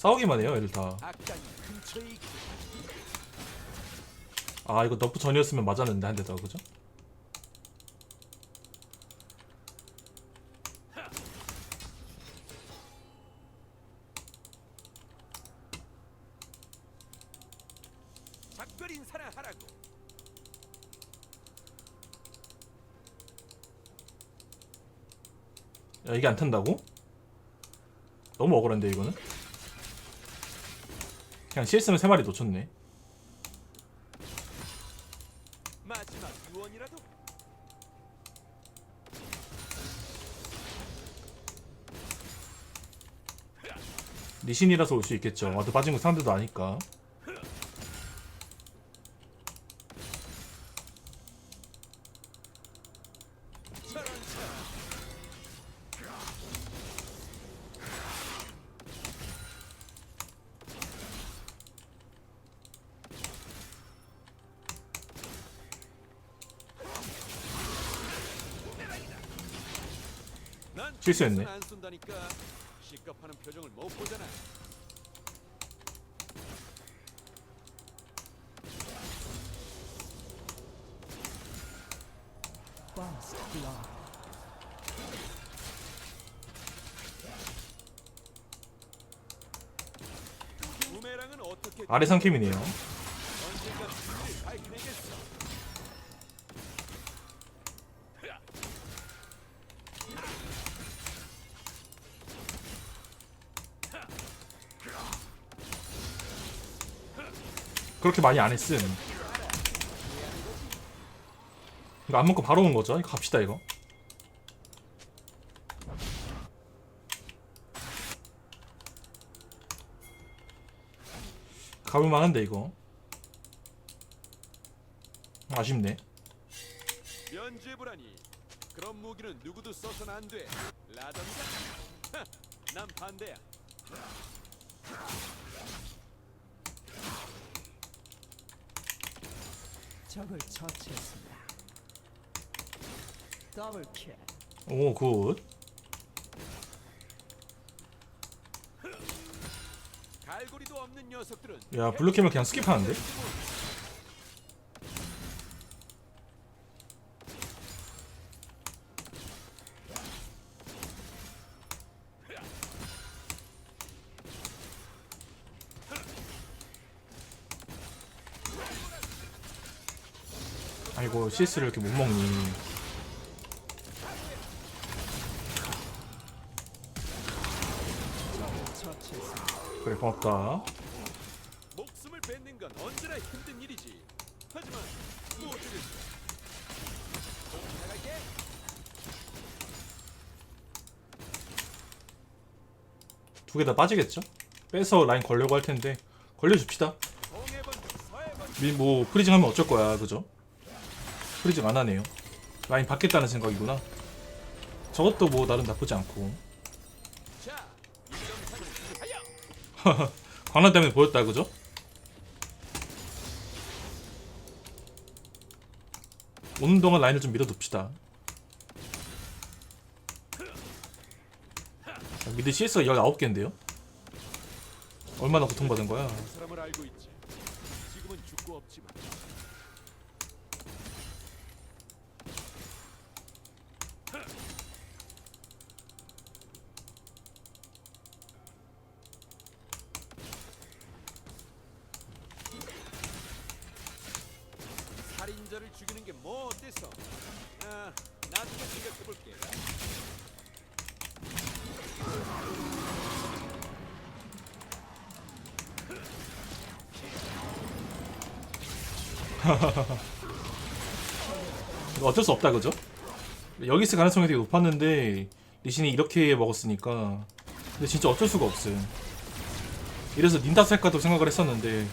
싸우기만 해요 애들 다. 아 이거 너프 전이었으면 맞았는데 한 대 더 그죠? 작별 인사나 하라고. 야 이게 안 탄다고? 너무 억울한데 이거는? 그냥 CS는 3마리 놓쳤네. 마지막 유언이라도. 리신이라서 올 수 있겠죠. 와도 빠진 거 상대도 아니까 저런 차. 난 실수했네. 안. 시급하는 표정을 못 보잖아. 부메랑은 어떻게 아래 상캠이네요 언젠가 비밀을 밝혀내겠어. 그렇게 많이 안 했음 이거 안 먹고 바로 온 거죠? 이거 갑시다 이거 가볼만 한데 이거 아쉽네 면죄부라니 그런 무기는 누구도 써선 안 돼. 라던가? 하, 난 반대야. 적을 처치했습니다. 더블 킬. 오 굿 갈고리도 없는 녀석들은 야 블루캠을 그냥 스킵하는데? CS를 이렇게 못 먹니. 그래 고맙다 목숨을 뱉는 건 언제나 힘든 일이지. 하지만 뭐 어쩌겠어. 나갈게. 두 개 다 빠지겠죠? 빼서 라인 걸려고 할 텐데 걸려줍시다 동해 번쩍 서해 번쩍 미, 뭐 프리징 하면 어쩔 거야 그죠? 프리징 안 하네요 라인 받겠다는 생각이구나 저것도 뭐 나름 나쁘지 않고. 광란 때문에 보였다 그죠? 오는 동안 라인을 좀 밀어둡시다 자, 미드 CS가 19개인데요? 얼마나 고통받은 거야 뭐 어때서? 아, 나중에 생각해 볼게. 이거 어쩔 수 없다 그죠? 여기 있을 가능성이 되게 높았는데 리신이 이렇게 먹었으니까 근데 진짜 어쩔 수가 없어요 이래서 닌다 살까도 생각을 했었는데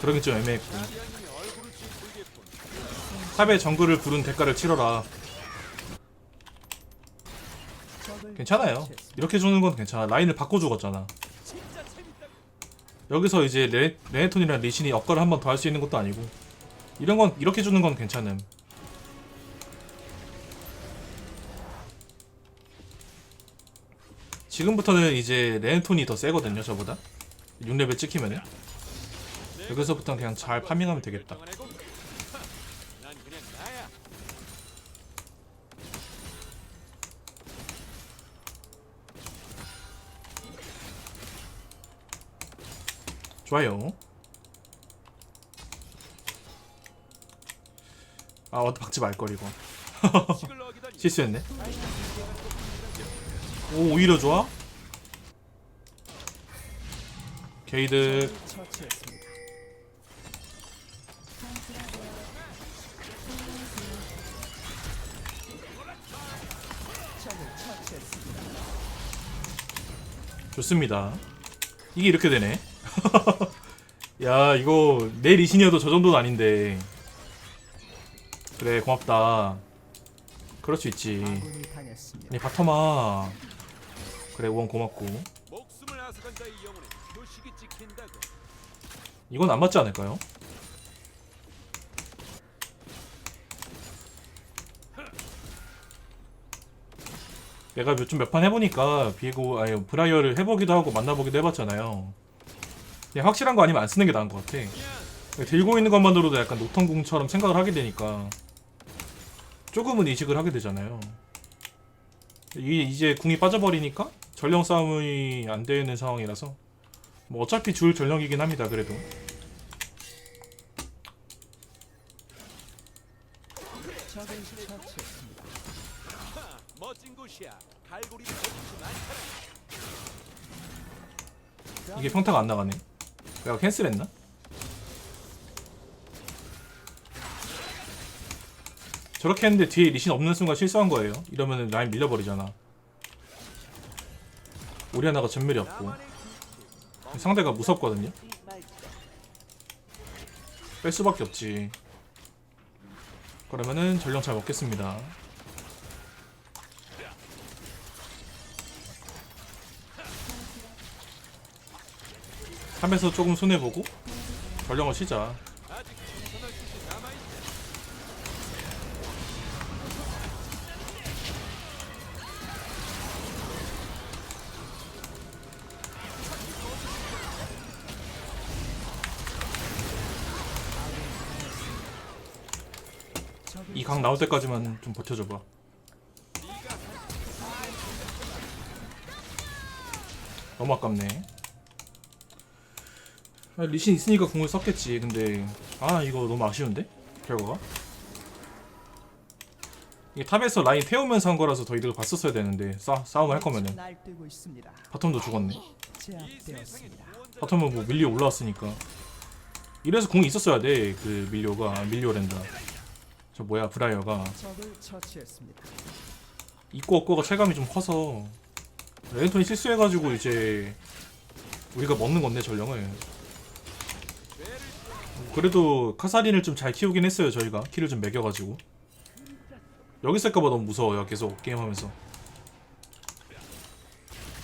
그러긴 좀 애매했고 아리아님이 얼굴을 쥐불겠군. 탑의 정글을 부른 대가를 치러라. 괜찮아요. 이렇게 주는 건 괜찮아. 라인을 바꿔 죽었잖아. 여기서 이제 레, 레네톤이랑 리신이 엇가를 한 번 더 할 수 있는 것도 아니고. 이런 건 이렇게 주는 건 괜찮음. 지금부터는 이제 레인톤이 더 세거든요 저보다. 6레벨 찍히면은. 여기서부터는 그냥 잘 파밍하면 되겠다 좋아요 아 어디 박지 넣기다니. 실수했네 오 오히려 좋아 게이드. 좋습니다. 이게 이렇게 되네. 야, 이거 내 리신이어도 저 정도는 아닌데. 그래, 고맙다. 그럴 수 있지. 아니, 바텀아. 그래, 우원 고맙고. 이건 안 맞지 않을까요? 내가 좀몇 판 해보니까 비고 아니 브라이어를 해보기도 하고 만나보기도 해봤잖아요. 그냥 확실한 거 아니면 안 쓰는 게 나은 것 같아. 들고 있는 것만으로도 약간 노턴궁처럼 생각을 하게 되니까 조금은 이식을 하게 되잖아요. 이게 이제 궁이 빠져버리니까 전령 싸움이 안 되는 상황이라서 뭐 어차피 줄 전령이긴 합니다. 그래도. 이게 평타가 안 나가네. 내가 캔슬했나? 저렇게 했는데 뒤에 리신 없는 순간 실수한 거예요. 이러면 라인 밀려버리잖아. 오리아나가 전멸이 없고. 상대가 무섭거든요. 뺄 수밖에 없지. 그러면은 전령 잘 먹겠습니다. 탑에서 조금 손해보고 전령을 치자. 이 강 나올 때까지만 좀 버텨줘봐. 너무 아깝네. 아, 리신 있으니까 궁을 썼겠지. 근데 아 이거 너무 아쉬운데 결과가. 이게 탑에서 라인 태우면서 한 거라서 더 이득을 봤었어야 되는데 싸, 싸움을 할 거면은. 바텀도 죽었네. 바텀은 뭐 밀리오 올라왔으니까. 이래서 궁이 있었어야 돼. 그 밀리오가 아, 밀리오랜다. 저 뭐야 브라이어가. 있고 없고가 체감이 좀 커서 레인톤이 실수해가지고 이제 우리가 먹는 건데 전령을 그래도 카사린을 좀 잘 키우긴 했어요 저희가. 키를 좀 매겨가지고. 여기 있을까봐 너무 무서워요 계속 게임하면서.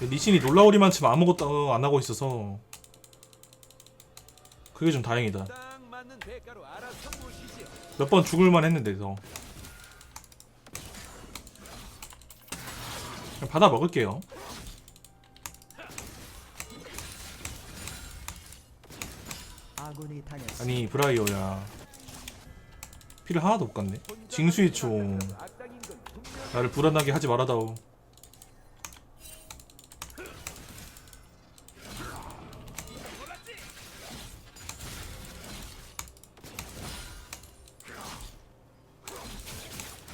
리신이 놀라우리만 치면 아무것도 안 하고 있어서. 그게 좀 다행이다. 몇 번 죽을만 했는데도 그냥 받아 먹을게요 아군이 당했습니다. 아니 브라이어야 피를 하나도 못 갔네 징수의 총 나를 불안하게 하지 말아다오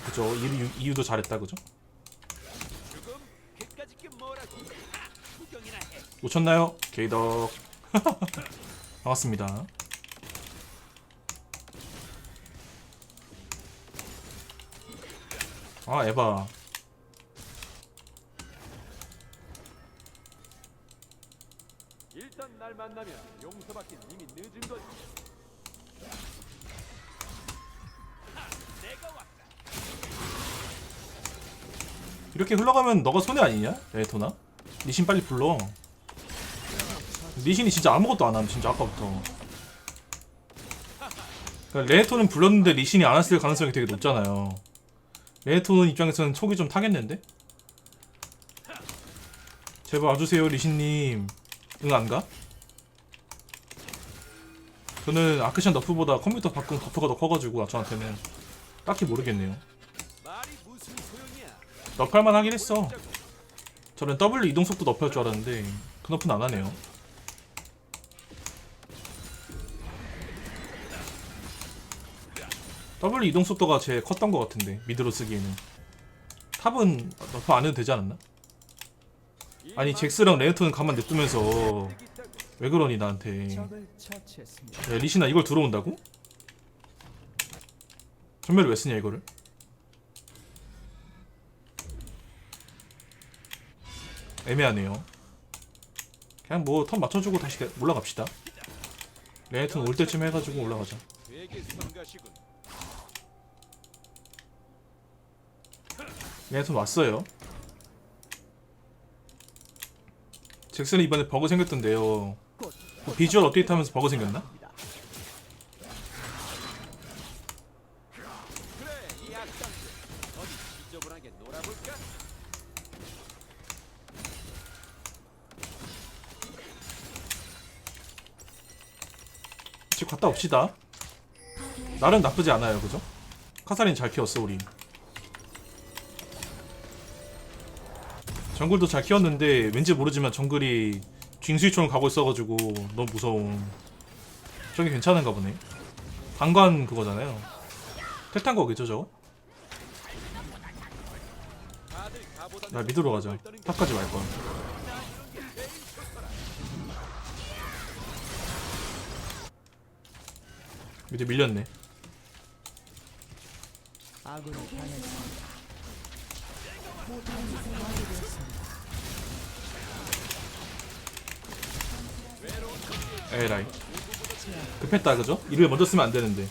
그죠 이유, 이유도 잘했다 그죠. 놓쳤나요? 게이덕 반갑습니다 아 에바 일단 날 만나면 용서받긴 이미 늦은 거지. 이렇게 흘러가면 너가 손해 아니냐? 레토나? 니신 빨리 불러 니신이 진짜 아무것도 안 함 진짜 아까부터 그러니까 레토는 불렀는데 리신이 안 왔을 가능성이 되게 높잖아요 레토는 입장에서는 속이 좀 타겠는데? 제발 와주세요 리신님 응 안가? 저는 아크션 너프보다 컴퓨터 바꾼 버프가 더 커가지고 저한테는 딱히 모르겠네요? 너프할만 하긴 했어 저는 W 이동속도 너프할 줄 알았는데 그 너프는 안 하네요 W 이동 속도가 제일 컸던 것 같은데 미드로 쓰기에는 탑은 너프 안 해도 되지 않았나? 아니 잭스랑 레네톤은 가만 냅두면서 왜 그러니 나한테. 야, 리시나 이걸 들어온다고? 전멸을 왜 쓰냐 이거를? 애매하네요. 그냥 뭐 턴 맞춰주고 다시 올라갑시다. 레이튼 올 때쯤 해가지고 올라가자. 성가시군. 레이튼 왔어요. 잭슨이 이번에 버그 생겼던데요. 뭐 비주얼 업데이트하면서 버그 생겼나? 집 갔다 옵시다. 나름 나쁘지 않아요, 그죠? 카사린 잘 키웠어 우리. 정글도 잘 키웠는데 왠지 모르지만 정글이 징수이처럼 가고 있어가지고 너무 무서움. 저게 괜찮은가 보네. 방관 그거잖아요. 탈탄 거겠죠 저거? 나 미드로 가자. 탑까지 말 거야. 미드 밀렸네. 에라이. 급했다 그죠? 이를 먼저 쓰면 안 되는데.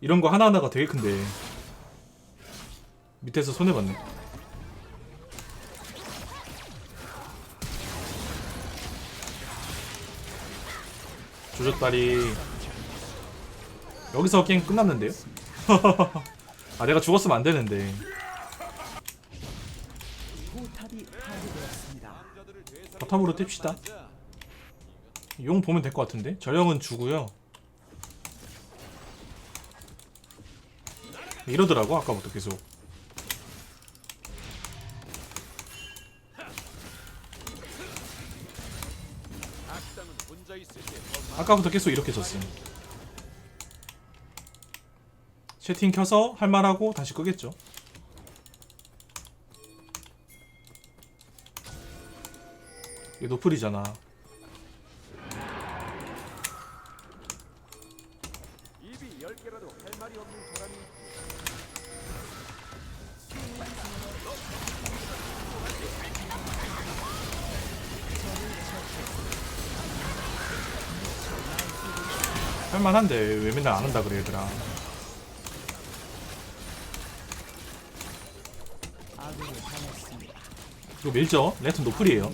이런 거 하나하나가 되게 큰데. 밑에서 손해 봤네. 조졌다리. 여기서 게임 끝났는데요? 아 내가 죽었으면 안 되는데. 바텀으로. 맞아. 용 보면 될 것 같은데 전령은 주고요 이러더라고 아까부터 계속 아까부터 계속 이렇게 졌음 채팅 켜서 할 말하고 다시 끄겠죠. 이게 노플이잖아. 할만한데 왜 맨날 안 한다 그래 얘들아 아군이 당했습니다. 이거 밀죠. 레튼 노플이에요.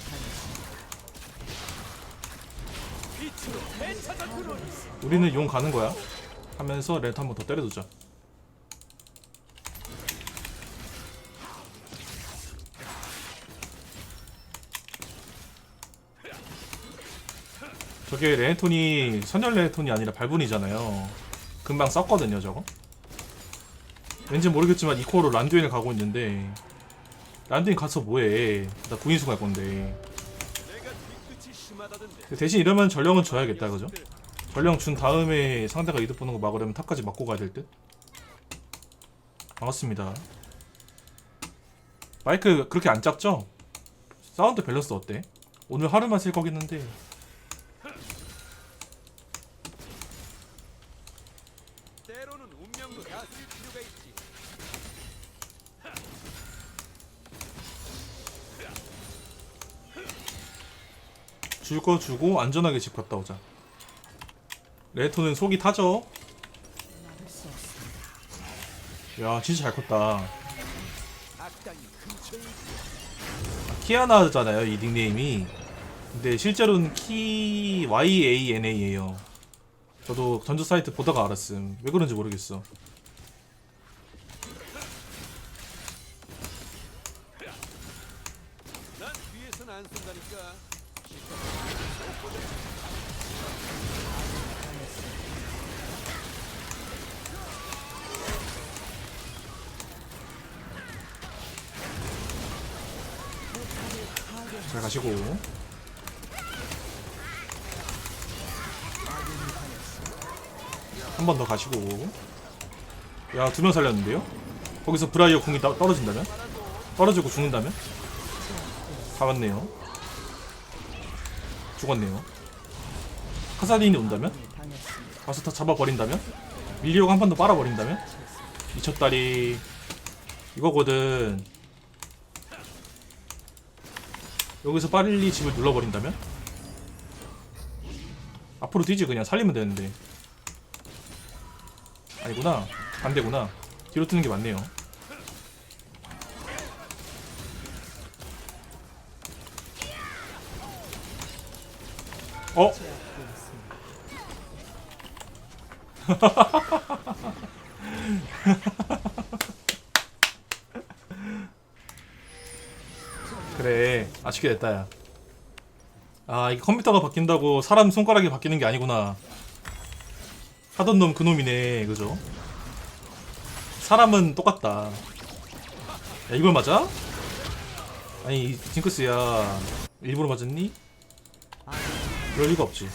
우리는 용 가는 거야. 하면서 레트 한번 더 때려두자. 저게 레네톤이 선열 레네톤이 아니라 발분이잖아요. 금방 썼거든요 저거. 왠지 모르겠지만 이코어로 란두인을 가고 있는데 란두인 가서 뭐해 나 구인수 갈 건데. 대신 이러면 전령은 줘야겠다 그죠? 전령 준 다음에 상대가 이득 보는 거 막으려면 탑까지 맞고 가야 될 듯? 반갑습니다 마이크 그렇게 안 작죠? 사운드 밸런스 어때? 오늘 하루만 쓸 거긴 한데 때로는 운명도 다쓸 필요가 있지. 줄 거 주고 안전하게 집 갔다 오자. 레토는 속이 타죠? 야 진짜 잘 컸다. 키아나잖아요 이 닉네임이. 근데 실제로는 키 YANA예요. 저도 전주 사이트 보다가 알았음. 왜 그런지 모르겠어 잘 가시고 한 번 더 가시고 야 두 명 살렸는데요? 거기서 브라이어 궁이 따- 떨어진다면? 떨어지고 죽는다면? 잡았네요 죽었네요 카사딘이 온다면? 가서 다 잡아버린다면? 밀리오가 한 번 더 빨아버린다면? 미쳤다리 이거거든 여기서 빨리 집을 눌러버린다면? 앞으로 뛰지 그냥. 살리면 되는데. 아니구나. 반대구나. 뒤로 뜨는 게 맞네요. 어? 제압되었습니다. 그래 아쉽게 됐다 야. 아 이게 컴퓨터가 바뀐다고 사람 손가락이 바뀌는 게 아니구나 하던 놈 그놈이네 그죠? 사람은 똑같다 야 이걸 맞아? 아니 이 징크스야 일부러 맞았니? 그럴 리가 없지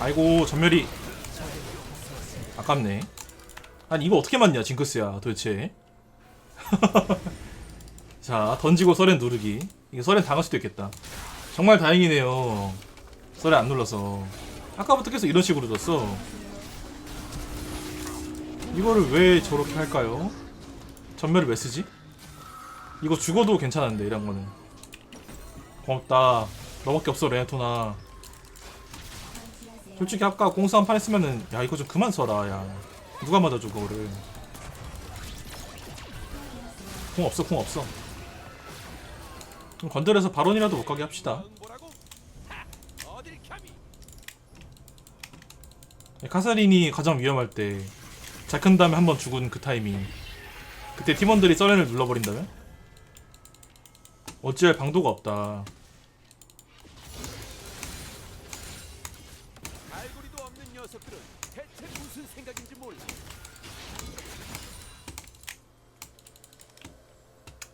아이고 전멸이. 아깝네. 아니 이거 어떻게 맞냐 징크스야 도대체. 자 던지고 서렌 누르기. 이게 서렌 당할 수도 있겠다. 정말 다행이네요. 서렌 안 눌러서. 아까부터 계속 이런 식으로 줬어. 이거를 왜 저렇게 할까요? 전멸을 왜 쓰지? 이거 죽어도 괜찮은데 이런 거는. 고맙다. 너밖에 없어 레네토나 솔직히 아까 공수 한판 했으면은 야 이거 좀 그만 써라 야. 누가 맞아줘 그거를. 공 없어 공 없어. 그럼 건드려서 바론이라도 못 가게 합시다. 감히? 카사린이 가장 위험할 때잘큰 다음에 한 번 죽은 그 타이밍. 그때 팀원들이 서렌을 눌러버린다면? 어찌할 방도가 없다 갈고리도 없는 녀석들은 대체 무슨 생각인지 몰라.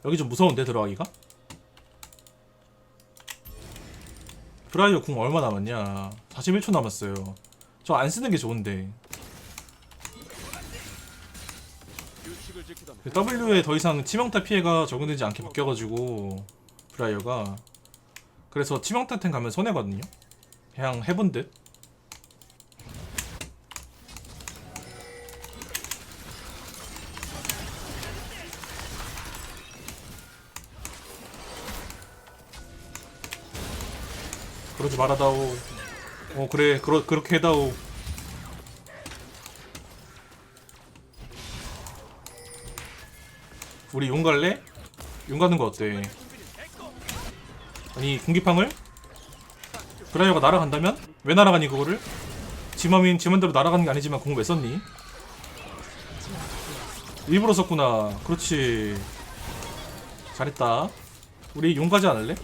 여기 좀 무서운데 들어가기가? 브라이어 궁 얼마 남았냐? 41초 남았어요. 저 안 쓰는 게 좋은데. W에 더 이상 치명타 피해가 적용되지 않게 바뀌어가지고 브라이어가. 그래서 치명타 템 가면 손해거든요. 그냥 해본 듯 그러지 말아다오 어 그래 그러, 그렇게 해다오 우리 용 갈래? 용 가는 거 어때? 아니 공기팡을? 브라이어가 날아간다면? 왜 날아가니 그거를? 지맘인 지맘대로 날아가는 게 아니지만 공왜 썼니? 일부러 썼구나 그렇지 잘했다 우리 용 가지 않을래?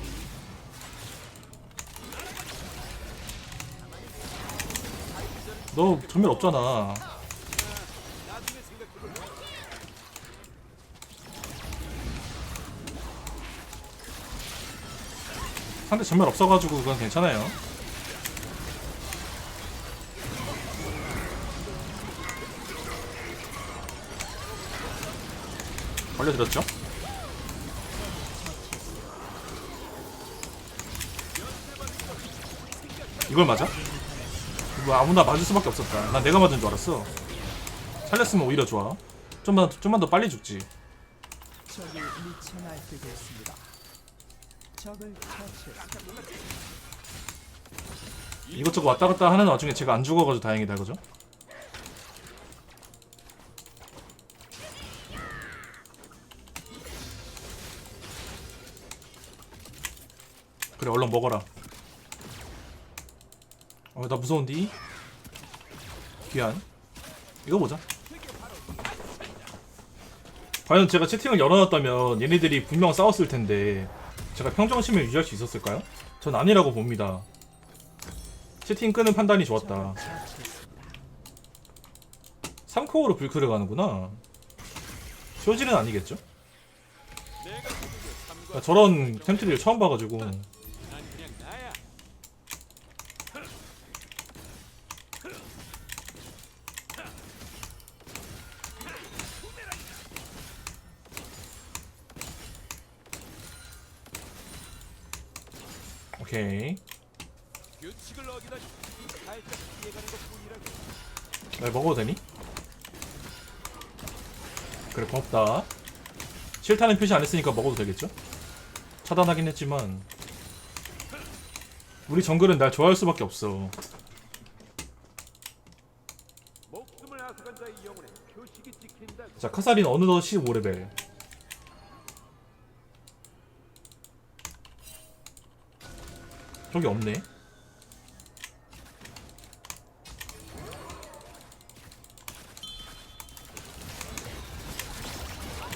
너 전멸 없잖아. 상대 전멸 없어가지고 그건 괜찮아요. 걸려들었죠? 이걸 맞아? 이거 아무나 맞을 수밖에 없었다. 난 내가 맞은 줄 알았어. 살렸으면 오히려 좋아. 좀만 좀만 더 빨리 죽지. 적이 미쳐 날뛰겠습니다. 적을 처치했습니다. 이것저것 왔다 갔다 하는 와중에 제가 안 죽어가지고 다행이다 그죠? 그래 얼른 먹어라 어, 나 무서운디? 귀한. 이거 보자. 과연 제가 채팅을 열어놨다면 얘네들이 분명 싸웠을 텐데 제가 평정심을 유지할 수 있었을까요? 전 아니라고 봅니다. 채팅 끄는 판단이 좋았다. 처치했습니다. 3코어로 불크를 가는구나. 쇼질은 아니겠죠? 저런 템트리를 처음 봐가지고 난 그냥 나야. 오케이. 규칙을 어기다니 살짝 피해가는 것뿐이라고. 날 먹어도 되니? 그래 고맙다 싫다는 표시 안 했으니까 먹어도 되겠죠? 차단하긴 했지만 우리 정글은 날 좋아할 수밖에 없어 목숨을 앗아간 자의 영혼에 표식이 찍힌다고. 자 카사린 어느덧 15레벨 저기 없네.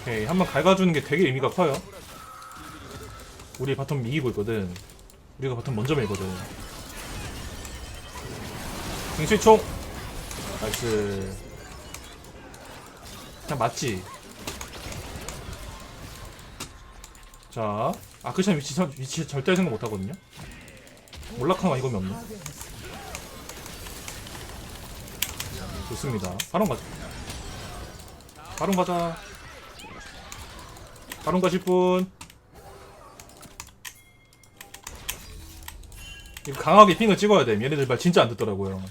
오케이 한번 갉아주는 게 되게 의미가 커요. 우리 바텀 이기고 있거든. 우리가 바텀 먼저 밀거든. 빙수총! 나이스 그냥 맞지? 자 아크샨 위치, 선- 위치 절대 생각 못하거든요? 올라카가 이거면 없네. 좋습니다. 바론 가자. 바론 가자. 바론 가실 분. 이거 강하게 핑을 찍어야 돼. 얘네들 말 진짜 안 듣더라고요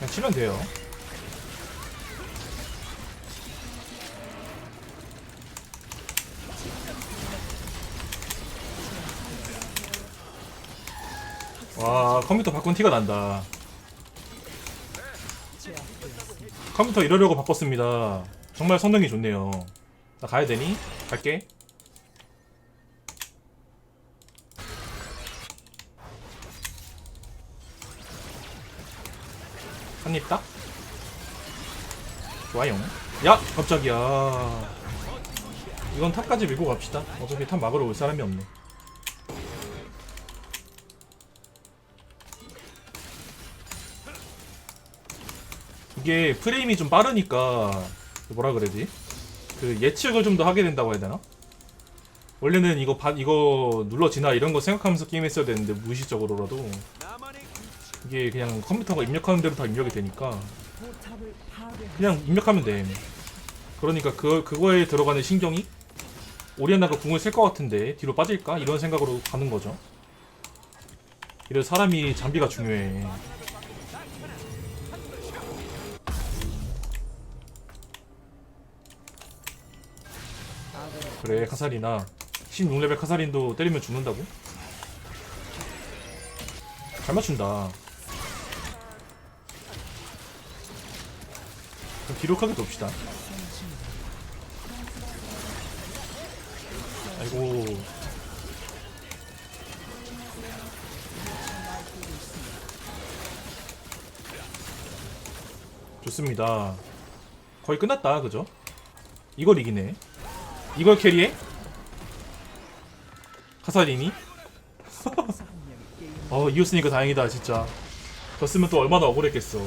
그냥 치면 돼요 와 컴퓨터 바꾼 티가 난다. 컴퓨터 이러려고 바꿨습니다 정말 성능이 좋네요 나 가야 되니? 갈게 한입 딱? 좋아요 야! 깜짝이야 이건 탑까지 밀고 갑시다 어차피 탑 막으러 올 사람이 없네 이게 프레임이 좀 빠르니까 뭐라 그래야지 그 예측을 좀 더 하게 된다고 해야 되나? 원래는 이거 바, 이거 눌러 지나 이런 거 생각하면서 게임 했어야 되는데 무의식적으로라도. 이게 그냥 컴퓨터가 입력하는 대로 다 입력이 되니까. 그냥 입력하면 돼 그러니까 그, 그거에 들어가는 신경이 오리아나가 궁을 쓸 것 같은데 뒤로 빠질까? 이런 생각으로 가는 거죠 이래서 사람이 장비가 중요해 그래 카사리나 16레벨 카사린도 때리면 죽는다고? 잘 맞춘다 크게 둡시다 아이고 좋습니다 거의 끝났다 그죠? 이걸 이기네 이걸 캐리해? 카사린이? 어 이겼으니까 다행이다 진짜 졌으면 또 얼마나 억울했겠어